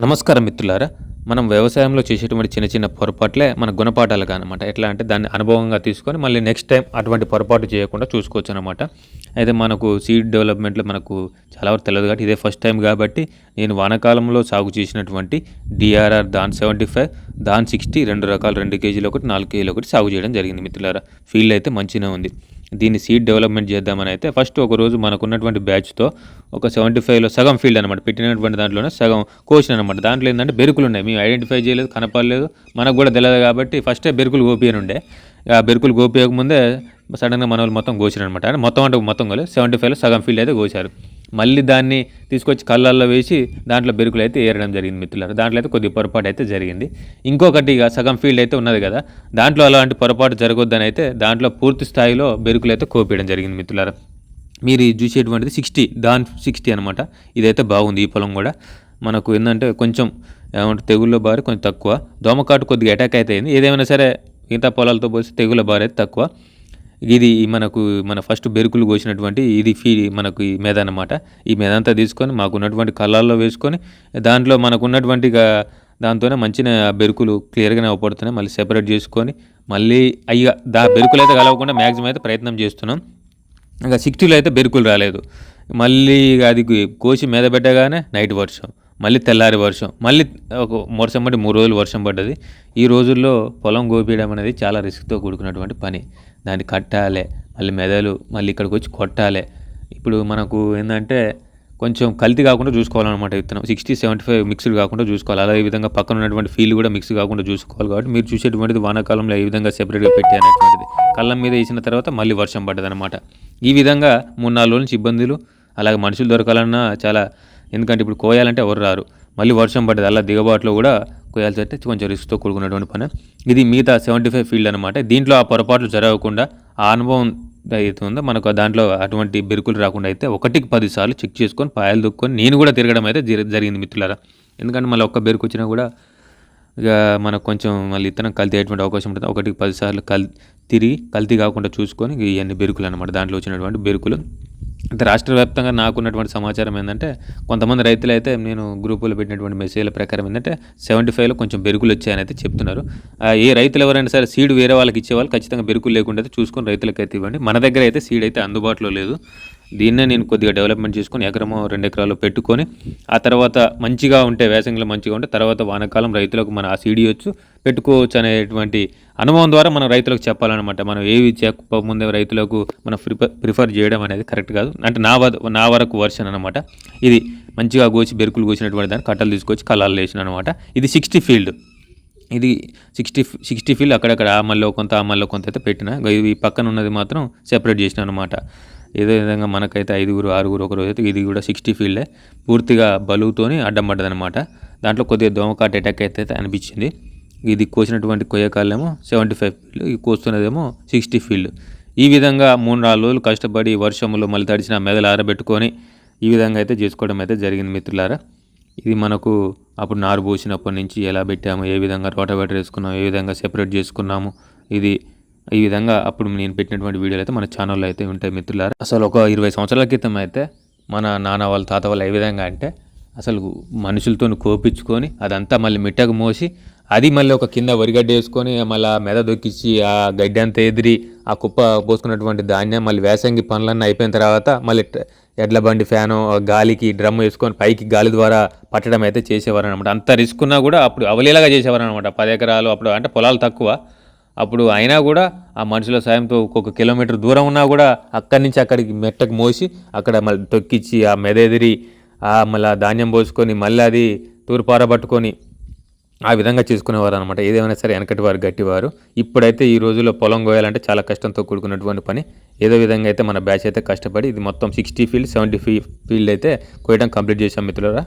నమస్కారం మిత్రులారా. మనం వ్యవసాయంలో చేసేటువంటి చిన్న చిన్న పొరపాట్లే మన గుణపాఠాలుగా అనమాట ఎట్లా అంటే దాన్ని అనుభవంగా తీసుకొని మళ్ళీ నెక్స్ట్ టైం అటువంటి పొరపాటు చేయకుండా చూసుకోవచ్చు అనమాట అయితే మనకు సీడ్ డెవలప్మెంట్లో మనకు చాలా వరకు తెలియదు కాబట్టి ఇదే ఫస్ట్ టైం కాబట్టి నేను వానకాలంలో సాగు చేసినటువంటి DRR Dhan seventy five Dhan sixty రెండు రకాలు రెండు కేజీలు ఒకటి నాలుగు కేజీలు ఒకటి సాగు చేయడం జరిగింది మిత్రులారా. ఫీల్డ్ అయితే మంచిగా ఉంది. దీన్ని సీడ్ డెవలప్మెంట్ చేద్దామని అయితే ఫస్ట్ ఒక రోజు మనకున్నటువంటి బ్యాచ్తో ఒక సెవెంటీ ఫైవ్లో సగం ఫీల్డ్ అనమాట పెట్టినటువంటి దాంట్లోనే సగం కోసిన అనమాట దాంట్లో ఏంటంటే బెరుకులు ఉన్నాయి. మేము ఐడెంటిఫై చేయలేదు కనపడలేదు. మనకు కూడా తెలియదు కాబట్టి ఫస్టే బెరుకులు గోపియని ఉండే ఆ బెరుకులు గోపియక ముందే సడన్గా మన వాళ్ళు మొత్తం కోసిరనమాట మొత్తం అంటే మొత్తం కోలేదు సెవెంటీ ఫైవ్లో సగం ఫీల్డ్ అయితే కోసారు మళ్ళీ దాన్ని తీసుకొచ్చి కళ్ళల్లో వేసి దాంట్లో బెరుకులు అయితే ఏరడం జరిగింది మిత్రులారు. దాంట్లో అయితే కొద్ది పొరపాటు అయితే జరిగింది. ఇంకొకటి ఇక సగం ఫీల్డ్ అయితే ఉన్నది కదా. దాంట్లో అలాంటి పొరపాటు జరగొద్దని అయితే దాంట్లో పూర్తి స్థాయిలో బెరుకులు అయితే కోపేయడం జరిగింది మిత్రులారు. మీరు ఇది చూసేటువంటిది సిక్స్టీ దాన్ సిక్స్టీ అనమాట ఇదైతే బాగుంది ఈ పొలం కూడా. మనకు ఏంటంటే కొంచెం ఏమంటే తెగుళ్ళ బారి కొంచెం తక్కువ. దోమకాటు కొద్దిగా అటాక్ అయితే అయింది. ఏదేమైనా సరే మిగతా పొలాలతో పోలిస్తే తెగుళ్ళ బారి అయితే తక్కువ. ఇది మనకు మన ఫస్ట్ బెరుకులు కోసినటువంటి ఇది ఫీ మనకు ఈ మీద అనమాట ఈ మీద అంతా తీసుకొని మాకున్నటువంటి కళ్ళల్లో వేసుకొని దాంట్లో మనకున్నటువంటి దాంతోనే మంచిగా బెరుకులు క్లియర్గానే అవపడుతున్నాయి. మళ్ళీ సెపరేట్ చేసుకొని మళ్ళీ అయ్యా దా బెరుకులు అయితే కలవకుండా మ్యాక్సిమం అయితే ప్రయత్నం చేస్తున్నాం. ఇంకా సిక్స్టీలో అయితే బెరుకులు రాలేదు. మళ్ళీ ఇక అది కోసి మీద పెట్టగానే నైట్ వర్షం. మళ్ళీ తెల్లారి వర్షం మళ్ళీ ఒక వర్షం పడి మూడు రోజులు వర్షం పడ్డది. ఈ రోజుల్లో పొలం గోపీయడం అనేది చాలా రిస్క్తో కూడుకున్నటువంటి పని. దాన్ని కట్టాలి మళ్ళీ మెదలు మళ్ళీ ఇక్కడికి వచ్చి కొట్టాలి. ఇప్పుడు మనకు ఏంటంటే కొంచెం కల్తీ కాకుండా చూసుకోవాలన్నమాట విత్తనం. సిక్స్టీ సెవెంటీ ఫైవ్ మిక్స్డ్ కాకుండా చూసుకోవాలి. అదే విధంగా పక్కన ఉన్నటువంటి ఫీల్డ్ కూడా మిక్స్ కాకుండా చూసుకోవాలి కాబట్టి మీరు చూసేటువంటిది వానాకాలంలో ఏ విధంగా సెపరేట్గా పెట్టి అనేటువంటిది. కళ్ళం మీద వేసిన తర్వాత మళ్ళీ వర్షం పడ్డదనమాట ఈ విధంగా మూడు నాలుగు రోజుల నుంచి ఇబ్బందులు అలాగే మనుషులు దొరకాలన్నా చాలా ఎందుకంటే ఇప్పుడు కోయాలంటే ఎవరు రారు. మళ్ళీ వర్షం పడ్డది అలా దిగబాటులో కూడా కోయాల్సి అయితే కొంచెం రిస్క్తో కూడుకున్నటువంటి పని. ఇది మిగతా సెవెంటీ ఫైవ్ ఫీల్డ్ అనమాట దీంట్లో ఆ పొరపాట్లు జరగకుండా ఆ అనుభవం అయితే ఉందో మనకు దాంట్లో అటువంటి బెరుకులు రాకుండా అయితే ఒకటికి పదిసార్లు చెక్ చేసుకొని పాయలు దుక్కొని నేను కూడా తిరగడం అయితే జరిగింది మిత్రులారా. ఎందుకంటే మళ్ళీ ఒక్క బెరుకు వచ్చినా కూడా ఇక మనకు కొంచెం మళ్ళీ ఇతనం కల్తీ అయ్యేటువంటి అవకాశం ఉంటుంది. ఒకటికి పది సార్లు కల్ తిరిగి కల్తీ కాకుండా చూసుకొని ఇవన్నీ బెరుకులు అనమాట దాంట్లో వచ్చినటువంటి బెరుకులు. అయితే రాష్ట్ర వ్యాప్తంగా నాకున్నటువంటి సమాచారం ఏంటంటే కొంతమంది రైతులు అయితే నేను గ్రూపులో పెట్టినటువంటి మెసేజ్ల ప్రకారం ఏంటంటే సెవెంటీ ఫైవ్లో కొంచెం బెరుకులు వచ్చాయని అయితే చెప్తున్నారు ఏ రైతులు ఎవరైనా సరే సీడ్ వేరే వాళ్ళకి ఇచ్చేవాళ్ళు ఖచ్చితంగా బెరుకులు లేకుండా అయితే చూసుకొని రైతులకు అయితే ఇవ్వండి. మన దగ్గర అయితే సీడ్ అయితే అందుబాటులో లేదు. దీన్నే నేను కొద్దిగా డెవలప్మెంట్ చేసుకొని ఎకరము రెండు ఎకరాలు పెట్టుకొని ఆ తర్వాత మంచిగా ఉంటే వేసంగిలో మంచిగా ఉంటే తర్వాత వానాకాలం రైతులకు మన ఆ సీడియొచ్చు పెట్టుకోవచ్చు అనేటువంటి అనుభవం ద్వారా మనం రైతులకు చెప్పాలన్నమాట. మనం ఏవి చెప్పకముందే రైతులకు మనం ప్రిఫర్ ప్రిఫర్ చేయడం అనేది కరెక్ట్ కాదు. అంటే నా నా వరకు వర్షన్ అనమాట ఇది మంచిగా కోసి బెరుకులు కోసినటువంటి దాన్ని కట్టలు తీసుకొచ్చి కళ్ళాలు వేసిన అనమాట ఇది సిక్స్టీ ఫీల్డ్. ఇది సిక్స్టీ సిక్స్టీ ఫీల్డ్ అక్కడక్కడ ఆ మళ్ళీ కొంత ఆ మళ్ళీ కొంత అయితే పెట్టిన ఇగో ఇవి పక్కన ఉన్నది మాత్రం సెపరేట్ చేసిన అనమాట ఏదో విధంగా మనకైతే ఐదుగురు ఆరుగురు ఒక అయితే ఇది కూడా సిక్స్టీ ఫీల్డే పూర్తిగా బలువుతోని అడ్డం పడ్డదనమాట దాంట్లో కొద్దిగా దోమకాట అటాక్ అయితే అనిపించింది. ఇది కోసినటువంటి కొయ్యకాలేమో సెవెంటీ ఫైవ్ ఫీల్డ్ ఇది కోస్తున్నదేమో సిక్స్టీ ఫీల్డ్. ఈ విధంగా మూడు నాలుగు రోజులు కష్టపడి వర్షంలో మళ్ళీ తడిచిన మెదలు ఆరబెట్టుకొని ఈ విధంగా అయితే చేసుకోవడం అయితే జరిగింది మిత్రులారా. ఇది మనకు అప్పుడు నారు పోసినప్పటి నుంచి ఎలా పెట్టాము ఏ విధంగా రోటవేటర్ వేసుకున్నాము ఏ విధంగా సెపరేట్ చేసుకున్నాము ఇది ఈ విధంగా అప్పుడు నేను పెట్టినటువంటి వీడియోలు అయితే మన ఛానల్లో అయితే ఉంటాయి మిత్రులారా. అసలు ఒక ఇరవై సంవత్సరాల క్రితం అయితే మన నాన్న వాళ్ళ తాత వాళ్ళు ఏ విధంగా అంటే అసలు మనుషులతో కోపించుకొని అదంతా మళ్ళీ మిట్టకు మోసి అది మళ్ళీ ఒక కింద వరిగడ్డ వేసుకొని మళ్ళీ మెద దొక్కించి ఆ గడ్డి అంతా ఎదిరి ఆ కుప్ప పోసుకున్నటువంటి ధాన్యం మళ్ళీ వేసంగి పనులన్నీ అయిపోయిన తర్వాత మళ్ళీ ఎడ్ల బండి ఫ్యాను గాలికి డ్రమ్ వేసుకొని పైకి గాలి ద్వారా పట్టడం అయితే చేసేవారు అనమాట అంత రిస్క్ ఉన్నా కూడా అప్పుడు అవలీలగా చేసేవారు అనమాట పది ఎకరాలు అప్పుడు అంటే పొలాలు తక్కువ. అప్పుడు అయినా కూడా ఆ మనుషుల సాయంతో ఒక్కొక్క కిలోమీటర్ దూరం ఉన్నా కూడా అక్కడి నుంచి అక్కడికి మెట్టకు మోసి అక్కడ మళ్ళీ తొక్కిచ్చి ఆ మెదెదిరి ఆ మళ్ళీ ఆ ధాన్యం పోసుకొని మళ్ళీ అది తూర్పార పట్టుకొని ఆ విధంగా చేసుకునేవారు అనమాట ఏదేమైనా సరే వెనకటి వారు గట్టివారు. ఇప్పుడైతే ఈ రోజుల్లో పొలం కోయాలంటే చాలా కష్టంతో కూడుకున్నటువంటి పని. ఏదో విధంగా అయితే మన బ్యాచ్ అయితే కష్టపడి ఇది మొత్తం సిక్స్టీ ఫీల్డ్ సెవెంటీ ఫీ ఫీల్డ్ అయితే కోయడం కంప్లీట్ చేసాం మిత్రులరా.